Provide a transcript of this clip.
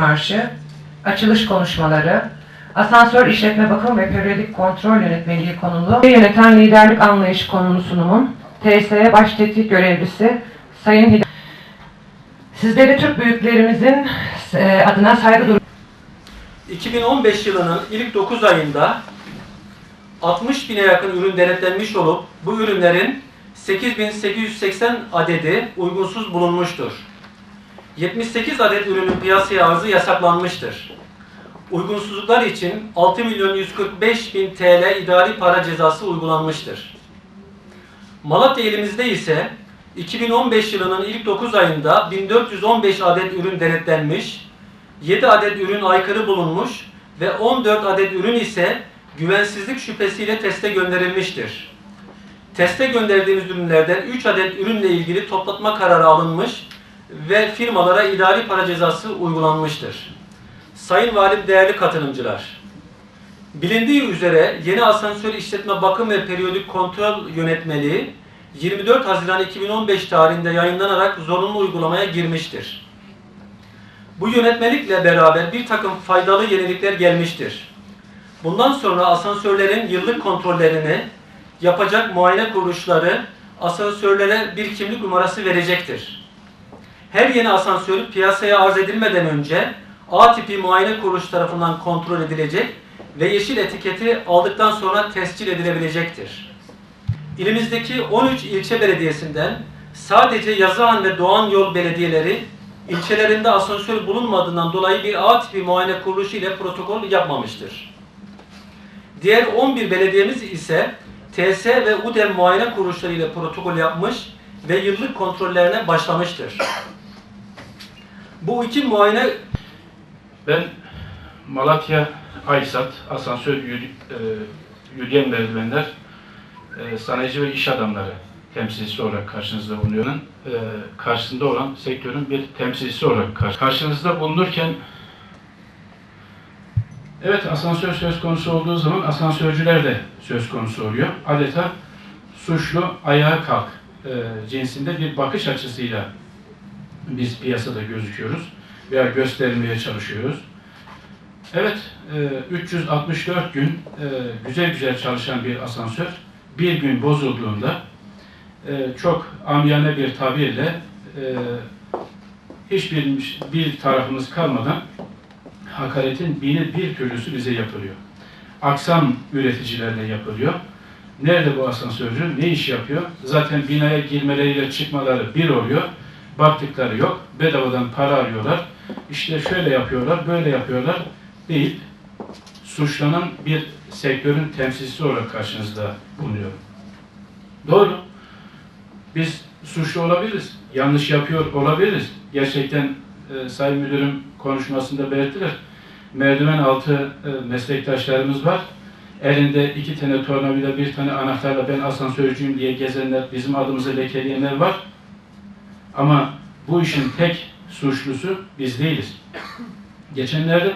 Marşı, açılış konuşmaları, asansör işletme bakım ve periyodik kontrol yönetmeliği konulu ve yöneten liderlik anlayışı konulu sunumum, TSE Baş Tetkik Görevlisi Sayın Hidayet. Sizleri Türk büyüklerimizin e, adına saygı duyuyorum. 2015 yılının ilk 9 ayında 60 bine yakın ürün denetlenmiş olup bu ürünlerin 8880 adedi uygunsuz bulunmuştur. 78 adet ürünün piyasaya arzı yasaklanmıştır. Uygunsuzluklar için 6 milyon 145 bin TL idari para cezası uygulanmıştır. Malatya ilimizde ise 2015 yılının ilk 9 ayında 1415 adet ürün denetlenmiş, 7 adet ürün aykırı bulunmuş ve 14 adet ürün ise güvensizlik şüphesiyle teste gönderilmiştir. Teste gönderdiğimiz ürünlerden 3 adet ürünle ilgili toplatma kararı alınmış ve firmalara idari para cezası uygulanmıştır. Sayın Valim değerli katılımcılar, bilindiği üzere yeni asansör işletme bakım ve periyodik kontrol yönetmeliği 24 Haziran 2015 tarihinde yayınlanarak zorunlu uygulamaya girmiştir. Bu yönetmelikle beraber bir takım faydalı yenilikler gelmiştir. Bundan sonra asansörlerin yıllık kontrollerini yapacak muayene kuruluşları asansörlere bir kimlik numarası verecektir. Her yeni asansör piyasaya arz edilmeden önce A tipi muayene kuruluş tarafından kontrol edilecek ve yeşil etiketi aldıktan sonra tescil edilebilecektir. İlimizdeki 13 ilçe belediyesinden sadece Yazıhan ve Doğan Yol belediyeleri ilçelerinde asansör bulunmadığından dolayı bir A tipi muayene kuruluşu ile protokol yapmamıştır. Diğer 11 belediyemiz ise TS ve UDEM muayene kuruluşları ile protokol yapmış ve yıllık kontrollerine başlamıştır. Bu iki muayene Ben Malatya Aysat Asansör Yürü, e, Yürüyen Merdivenler e, Sanayici ve İş Adamları temsilcisi olarak karşınızda bulunuyorum. E, karşısında olan sektörün bir temsilcisi olarak kar- karşınızda bulunurken Evet asansör söz konusu olduğu zaman asansörcüler de söz konusu oluyor. Adeta suçlu ayağa kalk e, cinsinde bir bakış açısıyla biz piyasada gözüküyoruz veya gösterilmeye çalışıyoruz. Evet, e, 364 gün e, güzel güzel çalışan bir asansör bir gün bozulduğunda e, çok amiyane bir tabirle e, hiçbir bir tarafımız kalmadan hakaretin bini bir türlüsü bize yapılıyor. Aksam üreticilerle yapılıyor. Nerede bu asansörcü? Ne iş yapıyor? Zaten binaya girmeleriyle çıkmaları bir oluyor. Baktıkları yok. Bedavadan para arıyorlar. İşte şöyle yapıyorlar, böyle yapıyorlar deyip suçlanan bir sektörün temsilcisi olarak karşınızda bulunuyorum. Doğru. Biz suçlu olabiliriz. Yanlış yapıyor olabiliriz. Gerçekten e, Sayın Müdürüm konuşmasında belirttiler. Merdiven altı e, meslektaşlarımız var. Elinde iki tane tornavida, bir tane anahtarla ben asansörcüyüm diye gezenler, bizim adımızı lekeleyenler var. Ama bu işin tek suçlusu biz değiliz. Geçenlerde